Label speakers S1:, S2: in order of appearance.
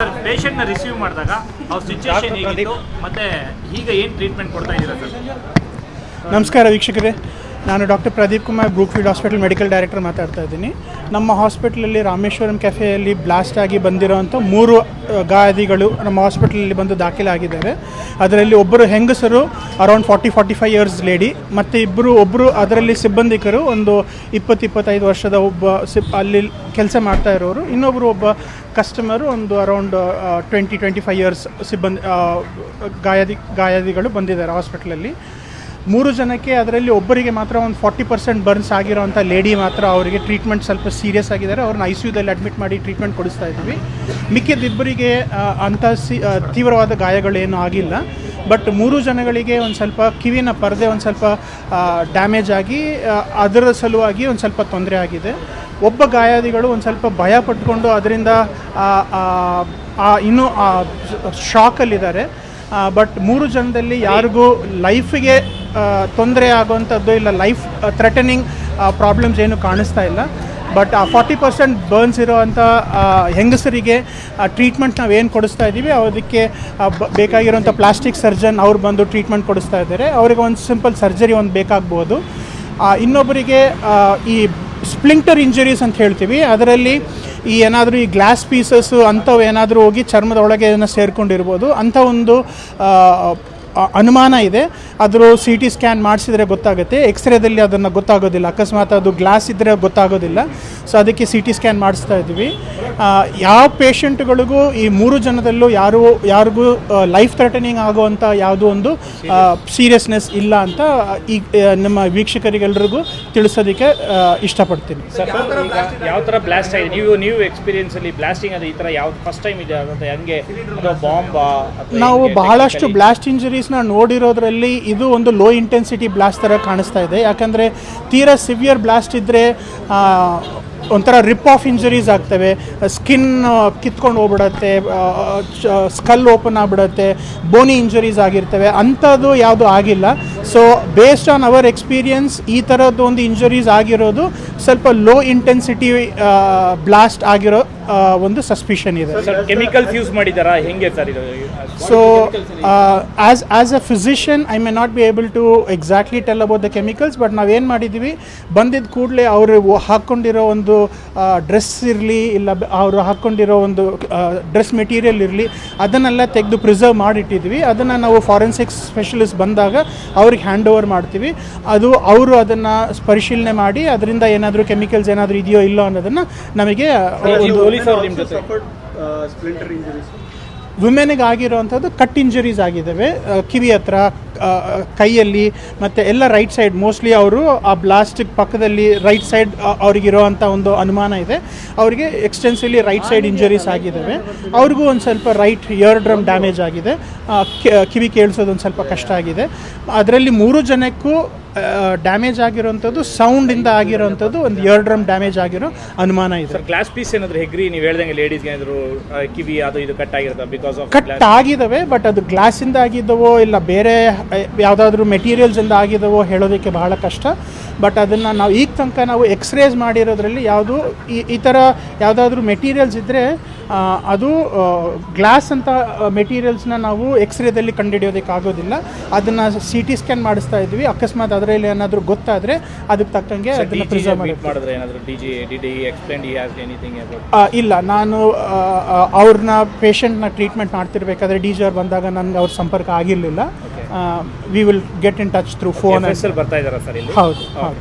S1: ಪೇಷಂಟ್ನ receive ಮಾಡಿದಾಗ ಅವ್ರ situation ಹೇಗಿತ್ತು? ಮತ್ತೆ ಈಗ ಏನು ಟ್ರೀಟ್ಮೆಂಟ್ ಕೊಡ್ತಾ ಇದ್ದೀರಾ ಸರ್
S2: ನಮಸ್ಕಾರ ವೀಕ್ಷಕರೇ. ನಾನು doctor Pradeep Kumar, Brookfield hospital medical director ಮಾತಾಡ್ತಾ ಇದ್ದೀನಿ. ನಮ್ಮ ಹಾಸ್ಪಿಟಲಲ್ಲಿ ರಾಮೇಶ್ವರಂ ಕೆಫೆಯಲ್ಲಿ ಬ್ಲಾಸ್ಟ್ ಆಗಿ ಬಂದಿರೋವಂಥ ಮೂರು ಗಾದಿಗಳು ಗಾಯಾದಿಗಳು ನಮ್ಮ ಹಾಸ್ಪಿಟಲಲ್ಲಿ ಬಂದು ದಾಖಲಾಗಿದ್ದಾರೆ. ಅದರಲ್ಲಿ ಒಬ್ಬರು ಹೆಂಗಸರು, around forty forty five years lady ಮತ್ತು ಇಬ್ಬರು ಒಬ್ಬರು ಅದರಲ್ಲಿ ಸಿಬ್ಬಂದಿಕರು, ಒಂದು ಇಪ್ಪತ್ತು, ಇಪ್ಪತ್ತೈದು ವರ್ಷದ ಒಬ್ಬ ಸಿಬ್, ಅಲ್ಲಿ ಕೆಲಸ ಮಾಡ್ತಾ ಇರೋರು. ಇನ್ನೊಬ್ಬರು ಒಬ್ಬ ಕಸ್ಟಮರು ಒಂದು around twenty twenty five years ಸಿಬ್ಬಂದಿ ಗಾಯದಿ, ಗಾಯಾದಿಗಳು ಬಂದಿದ್ದಾರೆ ಹಾಸ್ಪಿಟಲಲ್ಲಿ. ಮೂರು ಜನಕ್ಕೆ ಅದರಲ್ಲಿ ಒಬ್ಬರಿಗೆ ಮಾತ್ರ ಒಂದು ಫಾರ್ಟಿ ಪರ್ಸೆಂಟ್ ಬರ್ನ್ಸ್ ಆಗಿರೋವಂಥ ಲೇಡಿ ಮಾತ್ರ ಅವರಿಗೆ ಟ್ರೀಟ್ಮೆಂಟ್ ಸ್ವಲ್ಪ ಸೀರಿಯಸ್ ಆಗಿದ್ದಾರೆ. ಅವ್ರನ್ನ ಐ ಸಿ ಯುದಲ್ಲಿ ಅಡ್ಮಿಟ್ ಮಾಡಿ ಟ್ರೀಟ್ಮೆಂಟ್ ಕೊಡಿಸ್ತಾ ಇದ್ವಿ ಮಿಕ್ಕಿದ್ದಿಬ್ಬರಿಗೆ ಅಂಥ ಸಿ ತೀವ್ರವಾದ ಗಾಯಗಳೇನು ಆಗಿಲ್ಲ. ಬಟ್ ಮೂರು ಜನಗಳಿಗೆ ಒಂದು ಸ್ವಲ್ಪ ಕಿವಿನ ಪರದೆ ಒಂದು ಸ್ವಲ್ಪ ಡ್ಯಾಮೇಜ್ ಆಗಿ ಅದರ ಸಲುವಾಗಿ ಒಂದು ಸ್ವಲ್ಪ ತೊಂದರೆ ಆಗಿದೆ. ಒಬ್ಬ ಗಾಯಾದಿಗಳು ಒಂದು ಸ್ವಲ್ಪ ಭಯ ಪಟ್ಕೊಂಡು ಅದರಿಂದ ಇನ್ನೂ ಶಾಕಲ್ಲಿದ್ದಾರೆ ಬಟ್ ಮೂರು ಜನದಲ್ಲಿ ಯಾರಿಗೂ ಲೈಫಿಗೆ ತೊಂದರೆ ಆಗುವಂಥದ್ದು ಇಲ್ಲ. ಲೈಫ್ ಥ್ರೆಟನಿಂಗ್ ಪ್ರಾಬ್ಲಮ್ಸ್ ಏನು ಕಾಣಿಸ್ತಾ ಇಲ್ಲ. ಬಟ್ ಆ ಫಾರ್ಟಿ ಪರ್ಸೆಂಟ್ ಬರ್ನ್ಸ್ ಇರೋವಂಥ ಹೆಂಗಸರಿಗೆ ಟ್ರೀಟ್ಮೆಂಟ್ ನಾವು ಏನು ಕೊಡಿಸ್ತಾ ಇದ್ದೀವಿ ಅದಕ್ಕೆ ಬೇಕಾಗಿರೋಂಥ ಪ್ಲಾಸ್ಟಿಕ್ ಸರ್ಜನ್ ಅವ್ರು ಬಂದು ಟ್ರೀಟ್ಮೆಂಟ್ ಕೊಡಿಸ್ತಾ ಇದ್ದಾರೆ. ಅವರಿಗೆ ಒಂದು ಸಿಂಪಲ್ ಸರ್ಜರಿ ಒಂದು ಬೇಕಾಗ್ಬೋದು. ಇನ್ನೊಬ್ಬರಿಗೆ ಈ ಸ್ಪ್ಲಿಂಟರ್ ಇಂಜುರೀಸ್ ಅಂತ ಹೇಳ್ತೀವಿ. ಅದರಲ್ಲಿ ಈ ಏನಾದರೂ ಈ ಗ್ಲಾಸ್ ಪೀಸಸ್ಸು ಅಂಥವು ಏನಾದರೂ ಹೋಗಿ ಚರ್ಮದ ಒಳಗೆ ಏನೋ ಸೇರ್ಕೊಂಡಿರ್ಬೋದು. ಅಂಥ ಒಂದು ಅನುಮಾನ ಇದೆ. ಆದರೂ ಸಿ ಟಿ ಸ್ಕ್ಯಾನ್ ಮಾಡಿಸಿದ್ರೆ ಗೊತ್ತಾಗುತ್ತೆ. ಎಕ್ಸ್ರೇದಲ್ಲಿ ಅದನ್ನು ಗೊತ್ತಾಗೋದಿಲ್ಲ. ಅಕಸ್ಮಾತ್ ಅದು ಗ್ಲಾಸ್ ಇದ್ದರೆ ಗೊತ್ತಾಗೋದಿಲ್ಲ. ಸೊ ಅದಕ್ಕೆ ಸಿ ಟಿ ಸ್ಕ್ಯಾನ್ ಮಾಡಿಸ್ತಾ ಇದ್ವಿ. ಆ, ಯಾವ ಪೇಷಂಟ್ಗಳಿಗೂ ಈ ಮೂರು ಜನದಲ್ಲೂ ಯಾರು ಯಾರಿಗೂ ಲೈಫ್ ಥ್ರೆಟನಿಂಗ್ ಆಗುವಂಥ ಯಾವುದೋ ಒಂದು ಸೀರಿಯಸ್ನೆಸ್ ಇಲ್ಲ ಅಂತ ಈ ನಮ್ಮ ವೀಕ್ಷಕರಿಗೆಲ್ರಿಗೂ ತಿಳಿಸೋದಕ್ಕೆ ಇಷ್ಟಪಡ್ತೀನಿ.
S1: ಸರ್ ಯಾವ ಥರ ಬ್ಲಾಸ್ಟ್ ಆಗಿದೆ? ನೀವು ನೀವು ಎಕ್ಸ್ಪೀರಿಯನ್ಸ್ ಅಲ್ಲಿ ಬ್ಲಾಸ್ಟಿಂಗ್ ಅದು ಈ ಥರ ಯಾವ ಫಸ್ಟ್ ಟೈಮ್ ಇದೆ ಅದಂತ ಹೆಂಗೆ? ಅಥವಾ ಬಾಂಬಾ
S2: ನಾವು ಬಹಳಷ್ಟು ಬ್ಲಾಸ್ಟ್ ಇಂಜರೀಸ್ನ ನೋಡಿರೋದ್ರಲ್ಲಿ ಇದು ಒಂದು ಲೋ ಇಂಟೆನ್ಸಿಟಿ ಬ್ಲಾಸ್ಟ್ ಥರ ಕಾಣಿಸ್ತಾ ಇದೆ. ಯಾಕಂದರೆ ತೀರಾ ಸಿವಿಯರ್ ಬ್ಲಾಸ್ಟ್ ಇದ್ದರೆ ಒಂಥರ ರಿಪ್ ಆಫ್ ಇಂಜುರೀಸ್ ಆಗ್ತವೆ ಸ್ಕಿನ್ ಕಿತ್ಕೊಂಡು ಹೋಗ್ಬಿಡತ್ತೆ ಸ್ಕಲ್ ಓಪನ್ ಆಗಿಬಿಡತ್ತೆ ಬೋನಿ ಇಂಜುರೀಸ್ ಆಗಿರ್ತವೆ, ಅಂಥದ್ದು ಯಾವುದು ಆಗಿಲ್ಲ. So based on our experience ಈ ಥರದ್ದು ಒಂದು ಇಂಜುರೀಸ್ ಆಗಿರೋದು ಸ್ವಲ್ಪ ಲೋ ಇಂಟೆನ್ಸಿಟಿ ಬ್ಲಾಸ್ಟ್ ಆಗಿರೋ ಒಂದು ಸಸ್ಪಿಷನ್ ಇದೆ.
S1: ಕೆಮಿಕಲ್ಸ್ ಯೂಸ್ ಮಾಡಿದಾರಾ ಹೆಂಗೆ ಸರ್ ಇದು?
S2: Uh, as as a physician, I may not be able to exactly tell about the chemicals, but ನಾವೇನು ಮಾಡಿದ್ದೀವಿ ಬಂದಿದ್ದ ಕೂಡಲೇ ಅವರು ಹಾಕ್ಕೊಂಡಿರೋ ಒಂದು ಡ್ರೆಸ್ ಇರಲಿ ಇಲ್ಲ ಅವರು ಹಾಕ್ಕೊಂಡಿರೋ ಒಂದು ಡ್ರೆಸ್ ಮೆಟೀರಿಯಲ್ ಇರಲಿ ಅದನ್ನೆಲ್ಲ ತೆಗೆದು ಪ್ರಿಸರ್ವ್ ಮಾಡಿಟ್ಟಿದ್ವಿ. ಅದನ್ನು ನಾವು ಫಾರೆನ್ಸಿಕ್ ಸ್ಪೆಷಲಿಸ್ಟ್ ಬಂದಾಗ ಅವ್ರಿಗೆ ಹ್ಯಾಂಡ್ ಓವರ್ ಮಾಡ್ತೀವಿ. ಅದು ಅವರು ಅದನ್ನು ಪರಿಶೀಲನೆ ಮಾಡಿ ಅದರಿಂದ ಏನಾದರೂ ಕೆಮಿಕಲ್ಸ್ ಏನಾದರೂ ಇದೆಯೋ ಇಲ್ಲೋ ಅನ್ನೋದನ್ನು ನಮಗೆ ವುಮೆನಿಗೆ
S1: ಪೊಲೀಸ್ ಅವ್ರು ನಿಮ್ಮ ಜೊತೆ?
S2: ವುಮೆನ್ಗೆ ಆಗಿರೋವಂಥದ್ದು ಕಟ್ ಇಂಜುರೀಸ್ ಆಗಿದ್ದಾವೆ. ಕಿವಿ ಹತ್ರ ಕೈಯಲ್ಲಿ ಮತ್ತು ಎಲ್ಲ ರೈಟ್ ಸೈಡ್ ಮೋಸ್ಟ್ಲಿ ಅವರು ಆ ಬ್ಲಾಸ್ಟಿಕ್ ಪಕ್ಕದಲ್ಲಿ ರೈಟ್ ಸೈಡ್ ಅವ್ರಿಗಿರೋವಂಥ ಒಂದು ಅನುಮಾನ ಇದೆ. ಅವರಿಗೆ ಎಕ್ಸ್ಟೆನ್ಸಿವ್ಲಿ ರೈಟ್ ಸೈಡ್ ಇಂಜುರೀಸ್ ಆಗಿದ್ದಾವೆ. ಅವ್ರಿಗೂ ಒಂದು ಸ್ವಲ್ಪ ರೈಟ್ ಇಯರ್ ಡ್ರಮ್ ಡ್ಯಾಮೇಜ್ ಆಗಿದೆ. ಕಿವಿ ಕೇಳಿಸೋದು ಒಂದು ಸ್ವಲ್ಪ ಕಷ್ಟ ಆಗಿದೆ. ಅದರಲ್ಲಿ ಮೂರು ಜನಕ್ಕೂ ಡ್ಯಾಮೇಜ್ ಆಗಿರೋವಂಥದ್ದು ಸೌಂಡಿಂದ ಆಗಿರೋವಂಥದ್ದು ಒಂದು ಇಯರ್ ಡ್ರಮ್ ಡ್ಯಾಮೇಜ್ ಆಗಿರೋ ಅನುಮಾನ ಇದೆ.
S1: ಗ್ಲಾಸ್ ಪೀಸ್ ಏನಾದ್ರೂ ಹೆಗ್ರಿ? ನೀವು ಹೇಳ್ದಂಗೆ ಲೇಡೀಸ್ಗೆ ಏನಾದರೂ ಕಿವಿ ಅದು ಇದು ಕಟ್ ಆಗಿರುತ್ತೆ ಬಿಕಾಸ್ ಆಫ್
S2: ಕಟ್ ಆಗಿದ್ದಾವೆ ಬಟ್ ಅದು ಗ್ಲಾಸಿಂದ ಆಗಿದ್ದವೋ ಇಲ್ಲ ಬೇರೆ ಯಾವುದಾದ್ರೂ ಮೆಟೀರಿಯಲ್ಸಿಂದ ಆಗಿದವೋ ಹೇಳೋದಕ್ಕೆ ಬಹಳ ಕಷ್ಟ. ಬಟ್ ಅದನ್ನು ನಾವು ಈಗ ತನಕ ನಾವು ಎಕ್ಸ್ರೇಸ್ ಮಾಡಿರೋದ್ರಲ್ಲಿ ಯಾವುದು ಈ ಈ ಥರ ಯಾವುದಾದ್ರೂ ಮೆಟೀರಿಯಲ್ಸ್ ಇದ್ದರೆ ಅದು ಗ್ಲಾಸ್ ಅಂತ ಮೆಟೀರಿಯಲ್ಸ್ನ ನಾವು ಎಕ್ಸ್ರೇದಲ್ಲಿ ಕಂಡುಹಿಡಿಯೋದಕ್ಕೆ ಆಗೋದಿಲ್ಲ ಅದನ್ನು ಸಿ ಟಿ ಸ್ಕ್ಯಾನ್ ಮಾಡಿಸ್ತಾ ಇದ್ವಿ. ಅಕಸ್ಮಾತ್ ಅದರಲ್ಲಿ ಏನಾದರೂ ಗೊತ್ತಾದರೆ ಅದಕ್ಕೆ ತಕ್ಕಂಗೆ ಅದನ್ನು ಪ್ರಿಸರ್ವ್ ಮಾಡಿ ಇಲ್ಲ. ನಾನು ಅವ್ರನ್ನ ಪೇಷಂಟ್ನ ಟ್ರೀಟ್ಮೆಂಟ್ ಮಾಡ್ತಿರ್ಬೇಕಾದ್ರೆ ಡಿ ಜಿ ಅವ್ರು ಬಂದಾಗ ನನಗೆ ಅವ್ರ ಸಂಪರ್ಕ ಆಗಿರಲಿಲ್ಲ. We will get in touch through phone
S1: ಬರ್ತಾ ಇಲ್ಲಿ?
S2: ಹೌದು ಹೌದು.